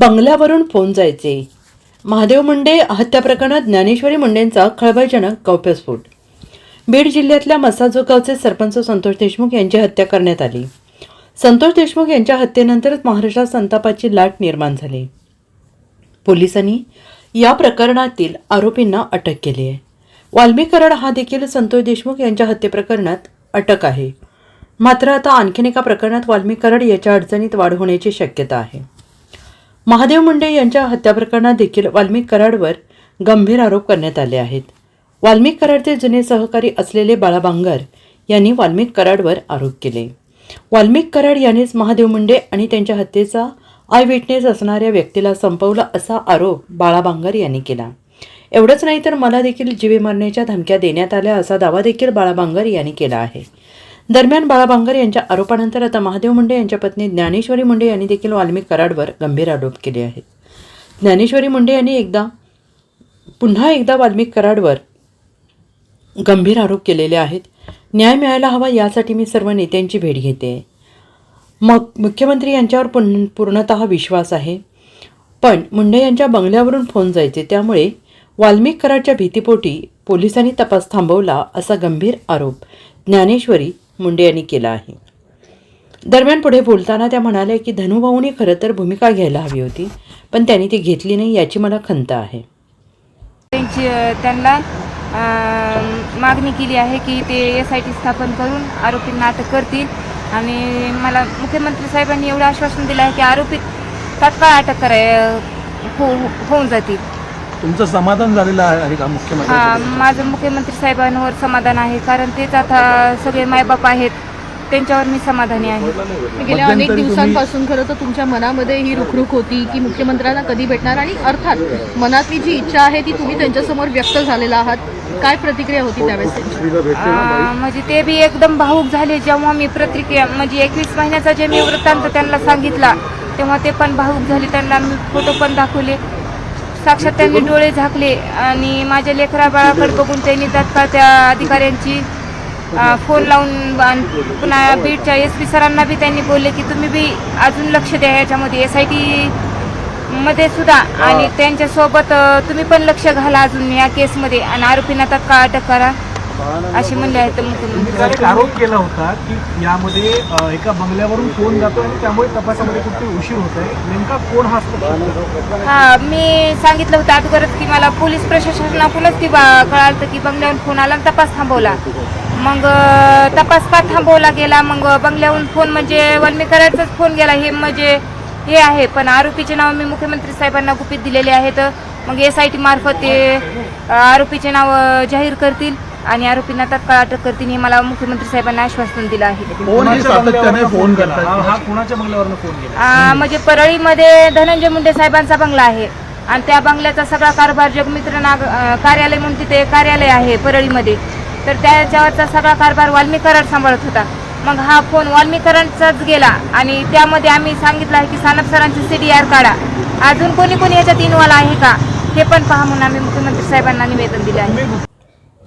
बंगल्यावरून phone जायचे. महादेव मुंडे हत्या प्रकरणात ज्ञानेश्वरी मुंडेंचा खळबळजनक गौप्यस्फोट बीड जिल्ह्यातल्या मसाजोगावचे सरपंच संतोष देशमुख यांची हत्या करण्यात आली. संतोष देशमुख यांच्या हत्येनंतरच महाराष्ट्रात संतापाची लाट निर्माण झाली. पोलिसांनी या प्रकरणातील आरोपींना अटक केली आहे. वाल्मिक कराड हा देखील संतोष देशमुख यांच्या हत्येप्रकरणात अटक आहे. मात्र आता आणखीन एका प्रकरणात वाल्मिक कराड याच्या अडचणीत वाढ होण्याची शक्यता आहे. महादेव मुंडे यांच्या हत्याप्रकरणात देखील वाल्मिक कराडवर गंभीर आरोप करण्यात आले आहेत. वाल्मिक कराडचे जुने सहकारी असलेले बाळा बांगर यांनी वाल्मिक कराडवर आरोप केले. वाल्मिक कराड यांनीच महादेव मुंडे आणि त्यांच्या हत्येचा आय विटनेस असणाऱ्या व्यक्तीला संपवला असा आरोप बाळा बांगर यांनी केला. एवढंच नाही तर मला देखील जीवे मारण्याच्या धमक्या देण्यात आल्या असा दावा देखील बाळा बांगर यांनी केला आहे. दरम्यान बाळा बांगर यांच्या आरोपानंतर आता महादेव मुंडे यांच्या पत्नी ज्ञानेश्वरी मुंडे यांनी देखील वाल्मिक कराडवर गंभीर आरोप केले आहेत. ज्ञानेश्वरी मुंडे यांनी एकदा पुन्हा एकदा वाल्मिक कराडवर गंभीर आरोप केलेले आहेत. न्याय मिळायला हवा यासाठी मी सर्व नेत्यांची भेट घेते. मग मुख्यमंत्री यांच्यावर पूर्ण पूर्णतः विश्वास आहे. पण मुंडे यांच्या बंगल्यावरून फोन जायचे त्यामुळे वाल्मिक कराडच्या भीतीपोटी पोलिसांनी तपास थांबवला असा गंभीर आरोप ज्ञानेश्वरी मुंडे यांनी केला आहे. दरम्यान पुढे बोलताना त्या म्हणाल्या की धनुभाऊने खरं तर भूमिका घ्यायला हवी होती पण त्यांनी ती घेतली नाही याची मला खंत आहे. त्यांची त्यांना मागणी केली आहे की ते एस आय टी स्थापन करून आरोपींना अटक करतील. आणि मला मुख्यमंत्री साहेबांनी एवढं आश्वासन दिलं आहे की आरोपी तात्काळ अटक कराय हो हो- होऊन जातील. तुमचं समाधान झालेलं आहे का हा मुख्यमंत्री माझं मुख्यमंत्री साहेबांवर समाधान आहे कारण तेच आता सगळे मायबाप आहेत. त्यांच्यावर मी समाधानी आहे. गेल्या अनेक दिवसांपासून खरं तर तुमच्या मनामध्ये ही रुखरुख होती की मुख्यमंत्र्यांना कधी भेटणार आणि अर्थात मनातली जी इच्छा आहे ती तुम्ही त्यांच्यासमोर व्यक्त झालेला आहात. काय प्रतिक्रिया होती त्यावेळेस म्हणजे ते बी एकदम भाऊक झाले जेव्हा मी प्रतिक्रिया म्हणजे एकवीस महिन्याचा जे मी वृत्तांत त्यांना सांगितला तेव्हा ते पण भाऊक झाले त्यांना मी फोटो पण दाखवले. साक्षात त्यांनी डोळे झाकले आणि माझ्या लेकरा बाळाकडे बघून त्यांनी तात्काळ त्या अधिकाऱ्यांची फोन लावून आणि पुन्हा बीडच्या एस पी सरांना बी त्यांनी बोलले की तुम्ही बी अजून लक्ष द्या याच्यामध्ये. एस आय टी मध्ये सुद्धा आणि त्यांच्यासोबत तुम्ही पण लक्ष घाला अजून या केसमध्ये. आणि आरोपींना तात्काळ अटक करा. असे म्हणले आहेत मुख्यमंत्री आरोप केला होता की यामध्ये एका बंगल्यावरून फोन जातो आणि त्यामुळे तपासामध्ये कुठे उशीर होत आहे नेमका कोण हा हा मी सांगितलं होतं अगोदरच की मला पोलीस प्रशासनाकडूनच बा- कळालं की बंगल्याहून फोन आला आणि तपास थांबवला. मग तपास का थांबवला गेला. मग बंगल्याहून फोन म्हणजे वाल्मीकरांचाच फोन गेला. हे म्हणजे हे आहे पण आरोपीचे नाव मी मुख्यमंत्री साहेबांना गुपित दिलेले आहेत मग एस आय टी मार्फत ते आरोपीचे नाव जाहीर करतील. आणि आरोपींना तात्काळ अटक करतील हे मला मुख्यमंत्री साहेबांना आश्वासन दिलं आहे. कोण हे सातत्याने फोन करतात हा हा कोणाच्या बंगल्यावरनं फोन केला? आ, म्हणजे परळीमध्ये धनंजय मुंडे साहेबांचा बंगला आहे. आणि त्या बंगल्याचा सगळा कारभार जगमित्र नाग अ, कार्यालय म्हणून तिथे कार्यालय आहे परळीमध्ये. तर त्याच्यावरचा सगळा कारभार वाल्मिक कराड सांभाळत होता. मग हा फोन वाल्मिक कराडचाच गेला आणि त्यामध्ये आम्ही सांगितलं आहे की सानप सरांची सी डी आर काढा. अजून कोणी कोणी याच्यात इन्वॉल्व आहे का? हे पण पहा म्हणून आम्ही मुख्यमंत्री साहेबांना निवेदन दिलं आहे.